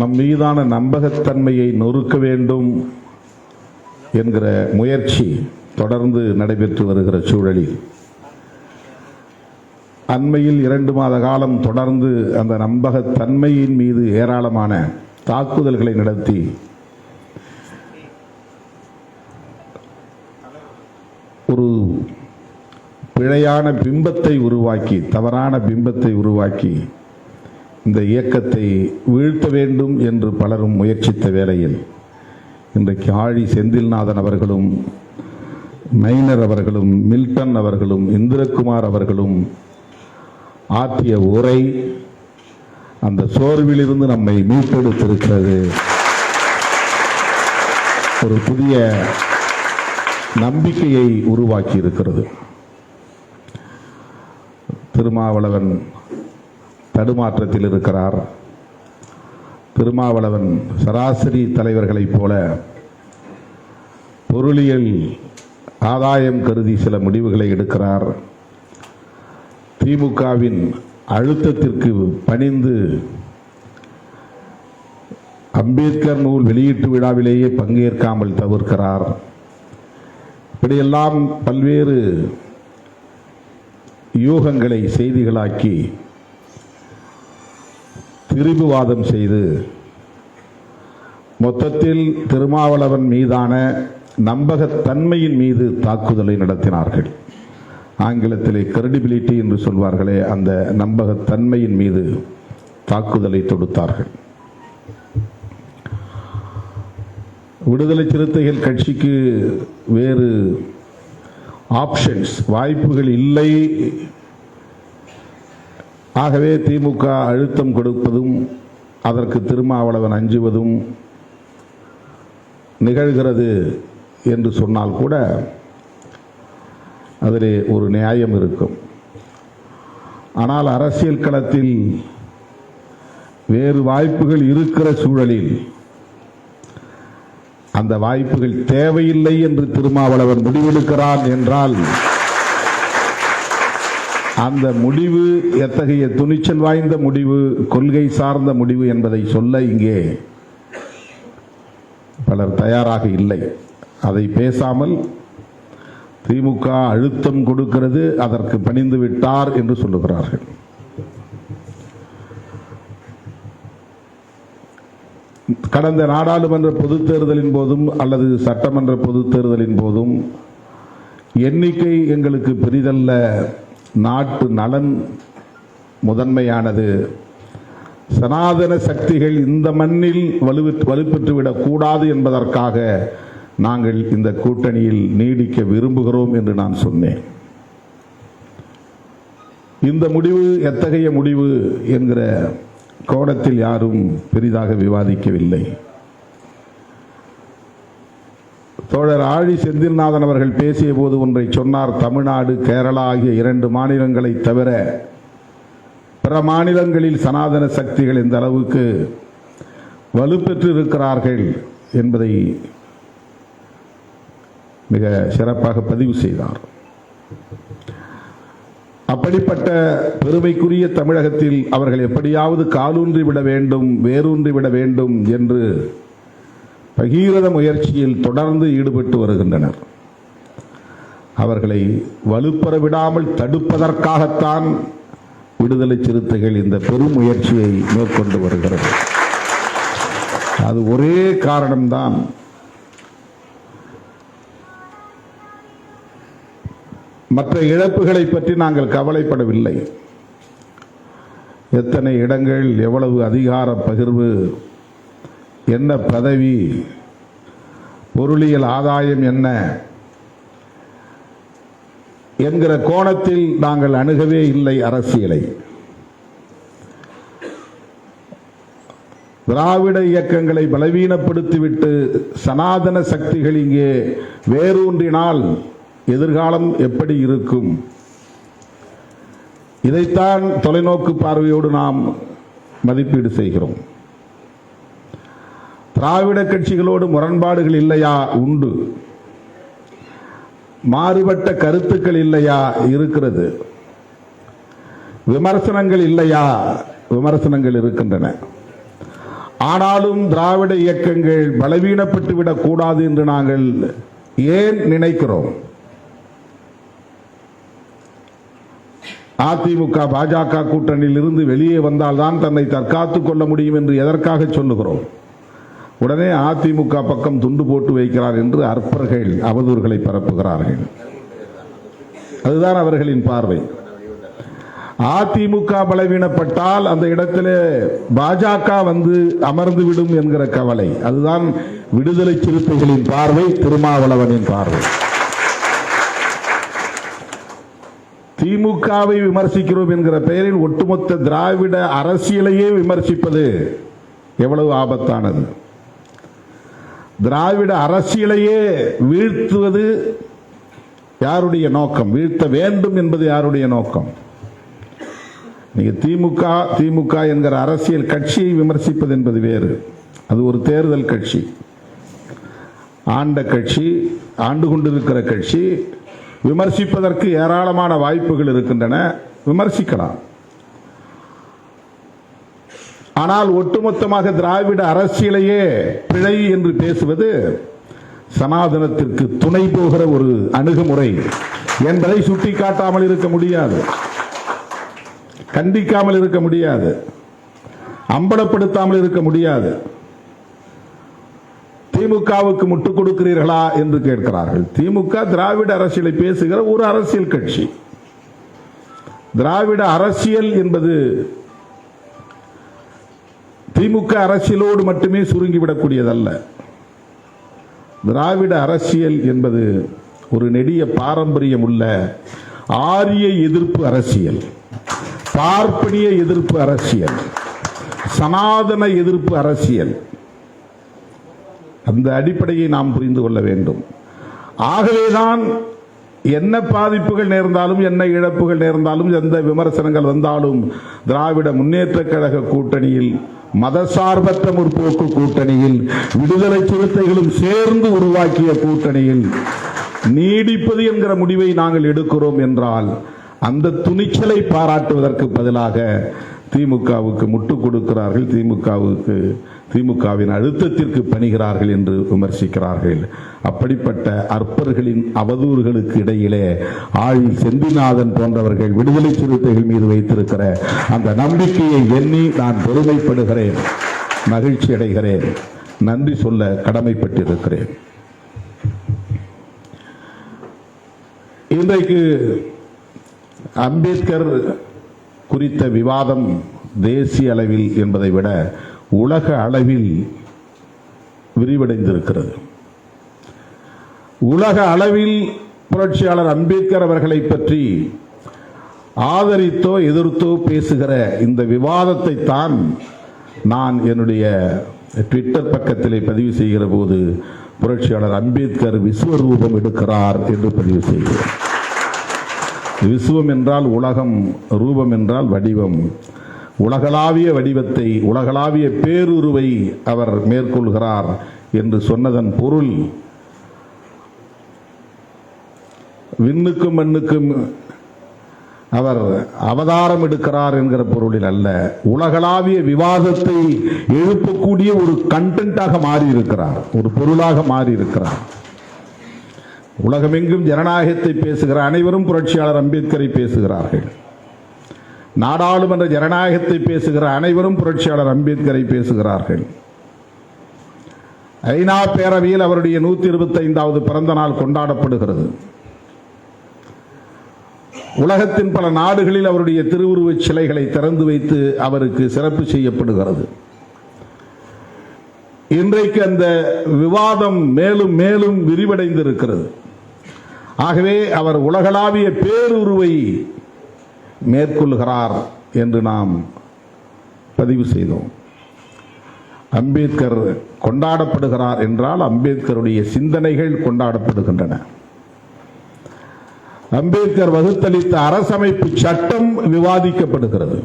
நம் மீதான நம்பகத்தன்மையை நொறுக்க வேண்டும் என்கிற முயற்சி தொடர்ந்து நடைபெற்று வருகிற சூழலில். அண்மையில் இரண்டு மாத காலம் தொடர்ந்து அந்த நம்பகத்தன்மையின் மீது ஏராளமான தாக்குதல்களை நடத்தி ஒரு பிழையான பிம்பத்தை உருவாக்கி தவறான பிம்பத்தை உருவாக்கி இந்த இயக்கத்தை வீழ்த்த வேண்டும் என்று பலரும் முயற்சித்த வேளையில் இன்றைக்கு ஆழி செந்தில்நாதன் அவர்களும் மைனர் அவர்களும் மில்டன் அவர்களும் இந்திரகுமார் அவர்களும் ஆற்றிய உரை அந்த சோர்விலிருந்து நம்மை மீட்டெடுத்திருக்கிறது. ஒரு புதிய நம்பிக்கையை உருவாக்கி இருக்கிறது திருமாவளவன் தடுமாற்றத்தில் இருக்கிறார். திருமாவளவன் சராசரி தலைவர்களைப் போல பொருளியல் ஆதாயம் கருதி சில முடிவுகளை எடுக்கிறார். திமுகவின் அழுத்தத்திற்கு பணிந்து அம்பேத்கர் நூல் வெளியீட்டு விழாவிலேயே பங்கேற்காமல் தவிர்க்கிறார். இப்படியெல்லாம் பல்வேறு யூகங்களை செய்திகளாக்கி பிரிவுவாதம் செய்து மொத்தத்தில் திருமாவளவன் மீதான நம்பகத்தன்மையின் மீது தாக்குதலை நடத்தினார்கள். ஆங்கிலத்திலே கிரெடிபிலிட்டி என்று சொல்வார்களே அந்த நம்பகத்தன்மையின் மீது தாக்குதலை தொடுத்தார்கள். விடுதலை சிறுத்தைகள் கட்சிக்கு வேறு ஆப்ஷன்ஸ் வாய்ப்புகள் இல்லை ஆகவே திமுக அழுத்தம் கொடுப்பதும் அதற்கு திருமாவளவன் அஞ்சுவதும் நிகழ்கிறது என்று சொன்னால் கூட அதிலே ஒரு நியாயம் இருக்கும். ஆனால் அரசியல் களத்தில் வேறு வாய்ப்புகள் இருக்கிற சூழலில் அந்த வாய்ப்புகள் தேவையில்லை என்று திருமாவளவன் முடிவெடுக்கிறான் என்றால் அந்த முடிவு எத்தகைய துணிச்சல் வாய்ந்த முடிவு கொள்கை சார்ந்த முடிவு என்பதை சொல்ல இங்கே பலர் தயாராக இல்லை. அதை பேசாமல் திமுக அழுத்தம் கொடுக்கிறது அதற்கு பணிந்து விட்டார் என்று சொல்லுகிறார்கள். கடந்த நாடாளுமன்ற பொதுத் தேர்தலின் போதும் அல்லது சட்டமன்ற பொதுத் தேர்தலின் போதும் எண்ணிக்கை எங்களுக்கு பெரிதல்ல. நாட்டு நலன் முதன்மையானது. சனாதன சக்திகள் இந்த மண்ணில் வலுவு வலுப்பெற்றுவிடக் கூடாது என்பதற்காக நாங்கள் இந்த கூட்டணியில் நீடிக்க விரும்புகிறோம் என்று நான் சொன்னேன். இந்த முடிவு எத்தகைய முடிவு என்கிற கோணத்தில் யாரும் பெரிதாக விவாதிக்கவில்லை. தோழர் ஆழி செந்தில்நாதன் அவர்கள் பேசிய போது ஒன்றை சொன்னார். தமிழ்நாடு கேரளா ஆகிய இரண்டு மாநிலங்களை தவிர பிற மாநிலங்களில் சனாதன சக்திகள் இந்த அளவுக்கு வலுப்பெற்று இருக்கிறார்கள் என்பதை மிக சிறப்பாக பதிவு செய்தார். அப்படிப்பட்ட பெருமைக்குரிய தமிழகத்தில் அவர்கள் எப்படியாவது காலூன்றி விட வேண்டும் வேரூன்றி விட வேண்டும் என்று பகீரத முயற்சியில் தொடர்ந்து ஈடுபட்டு வருகின்றனர். அவர்களை வலுப்பெற விடாமல் தடுப்பதற்காகத்தான் விடுதலை சிறுத்தைகள் இந்த பெரும் முயற்சியை மேற்கொண்டு வருகிறது. அது ஒரே காரணம்தான். மற்ற இழப்புகளை பற்றி நாங்கள் கவலைப்படவில்லை. எத்தனை இடங்கள் எவ்வளவு அதிகார பகிர்வு என்ன பதவி? பொருளியல் ஆதாயம் என்ன? என்கிற கோணத்தில் நாங்கள் அணுகவே இல்லை அரசியலை. திராவிட இயக்கங்களை பலவீனப்படுத்திவிட்டு சனாதன சக்திகள் இங்கே வேரூன்றினால் எதிர்காலம் எப்படி இருக்கும்? இதைத்தான் தொலைநோக்கு பார்வையோடு நாம் மதிப்பீடு செய்கிறோம். திராவிட கட்சிகளோடு முரண்பாடுகள் இல்லையா? உண்டு. மாறுபட்ட கருத்துக்கள் இல்லையா? இருக்கிறது. விமர்சனங்கள் இல்லையா? விமர்சனங்கள் இருக்கின்றன. ஆனாலும் திராவிட இயக்கங்கள் பலவீனப்பட்டு விடக்கூடாது என்று நாங்கள் ஏன் நினைக்கிறோம்? அதிமுக பாஜக கூட்டணியில் இருந்து வெளியே வந்தால்தான் தன்னை தற்காத்துக் கொள்ள முடியும் என்று எதற்காக சொல்லுகிறோம்? உடனே அதிமுக பக்கம் துண்டு போட்டு வைக்கிறார் என்று அற்பர்கள் அவதூறுகளை பரப்புகிறார்கள். அதுதான் அவர்களின் பார்வை. அதிமுக பலவீனப்பட்டால் அந்த இடத்திலே பாஜக வந்து அமர்ந்து விடும் என்கிற கவலை. அதுதான் விடுதலை சிறுத்தைகளின் பார்வை திருமாவளவனின் பார்வை. திமுகவை விமர்சிக்கிறோம் என்கிற பெயரில் ஒட்டுமொத்த திராவிட அரசியலையே விமர்சிப்பது எவ்வளவு ஆபத்தானது. திராவிட அரசியலையே வீழ்த்துவது யாருடைய நோக்கம்? வீழ்த்த வேண்டும் என்பது யாருடைய நோக்கம்? நீங்க திமுக திமுக என்கிற அரசியல் கட்சியை விமர்சிப்பது என்பது வேறு. அது ஒரு தேர்தல் கட்சி. ஆண்ட கட்சி ஆண்டு கொண்டிருக்கிற கட்சி விமர்சிப்பதற்கு ஏராளமான வாய்ப்புகள் இருக்கின்றன. விமர்சிக்கலாம். ஆனால் ஒட்டுமொத்தமாக திராவிட அரசியலையே பிழை என்று பேசுவது சனாதனத்திற்கு துணை போகிற ஒரு அணுகுமுறை என்பதை சுட்டிக்காட்டாமல் இருக்க முடியாது. கண்டிக்காமல் இருக்க முடியாது. அம்பலப்படுத்தாமல் இருக்க முடியாது. திமுகவுக்கு முட்டுக் கொடுக்கிறீர்களா என்று கேட்கிறார்கள். திமுக திராவிட அரசியலை பேசுகிற ஒரு அரசியல் கட்சி. திராவிட அரசியல் என்பது திமுக அரசியலோடு மட்டுமே சுருங்கிவிடக்கூடியதல்ல. திராவிட அரசியல் என்பது ஒரு நெடிய பாரம்பரியம் உள்ள ஆரிய எதிர்ப்பு அரசியல் பார்ப்பனிய எதிர்ப்பு அரசியல் சனாதன எதிர்ப்பு அரசியல். அந்த அடிப்படையை நாம் புரிந்து கொள்ள வேண்டும். ஆகவேதான் என்ன பாதிப்புகள் நேர்ந்தாலும் என்ன இழப்புகள் நேர்ந்தாலும் எந்த விமர்சனங்கள் வந்தாலும் திராவிட முன்னேற்ற கழக கூட்டணியில் மதசார்பற்ற முற்போக்கு கூட்டணியில் விடுதலை சிறுத்தைகளும் சேர்ந்து உருவாக்கிய கூட்டணியில் நீடிப்பது என்கிற முடிவை நாங்கள் எடுக்கிறோம் என்றால் அந்த துணிச்சலை பாராட்டுவதற்கு பதிலாக திமுகவுக்கு முட்டுக் கொடுக்கிறார்கள். திமுகவுக்கு திமுகவின் அழுத்தத்திற்கு பணிகிறார்கள் என்று விமர்சிக்கிறார்கள். அப்படிப்பட்ட அற்பர்களின் அவதூறுகளுக்கு இடையிலே ஆழி செந்திநாதன் போன்றவர்கள் விடுதலை சிறுத்தைகள் மீது வைத்திருக்கிற அந்த நம்பிக்கையை எண்ணி நான் பெருமைப்படுகிறேன். மகிழ்ச்சி அடைகிறேன். நன்றி சொல்ல கடமைப்பட்டிருக்கிறேன். இன்றைக்கு அம்பேத்கர் குறித்த விவாதம் தேசிய அளவில் என்பதை விட உலக அளவில் விரிவடைந்திருக்கிறது. உலக அளவில் புரட்சியாளர் அம்பேத்கர் அவர்களை பற்றி ஆதரித்தோ எதிர்த்தோ பேசுகிற இந்த விவாதத்தை தான் நான் என்னுடைய ட்விட்டர் பக்கத்திலே பதிவு செய்கிற போது புரட்சியாளர் அம்பேத்கர் விஸ்வரூபம் எடுக்கிறார் என்று பதிவு செய்கிறேன். விசுவம் என்றால் உலகம் ரூபம் என்றால் வடிவம். உலகளாவிய வடிவத்தை உலகளாவிய பேருருவை அவர் மேற்கொள்கிறார் என்று சொன்னதன் பொருள் விண்ணுக்கும் மண்ணுக்கும் அவர் அவதாரம் எடுக்கிறார் என்கிற பொருளில் அல்ல. உலகளாவிய விவாதத்தை எழுப்பக்கூடிய ஒரு கண்டென்ட்டாக மாறி இருக்கிறார் ஒரு பொருளாக மாறி இருக்கிறார் உலகமெங்கும் ஜனநாயகத்தை பேசுகிற அனைவரும் புரட்சியாளர் அம்பேத்கரை பேசுகிறார்கள். நாடாளுமன்ற ஜனநாயகத்தை பேசுகிற அனைவரும் புரட்சியாளர் அம்பேத்கரை பேசுகிறார்கள். ஐநா பேரவையில் அவருடைய நூத்தி இருபத்தி ஐந்தாவது பிறந்த நாள் கொண்டாடப்படுகிறது. உலகத்தின் பல நாடுகளில் அவருடைய திருவுருவச் சிலைகளை திறந்து வைத்து அவருக்கு சிறப்பு செய்யப்படுகிறது. இன்றைக்கு அந்த விவாதம் மேலும் மேலும் விரிவடைந்திருக்கிறது. ஆகவே அவர் உலகளாவிய பேருருவை மேற்கொள்கிறார் என்று நாம் பதிவு செய்தோம். அம்பேத்கர் கொண்டாடப்படுகிறார் என்றால் அம்பேத்கருடைய சிந்தனைகள் கொண்டாடப்படுகின்றன. அம்பேத்கர் வகுத்தளித்த அரசமைப்பு சட்டம் விவாதிக்கப்படுகிறது.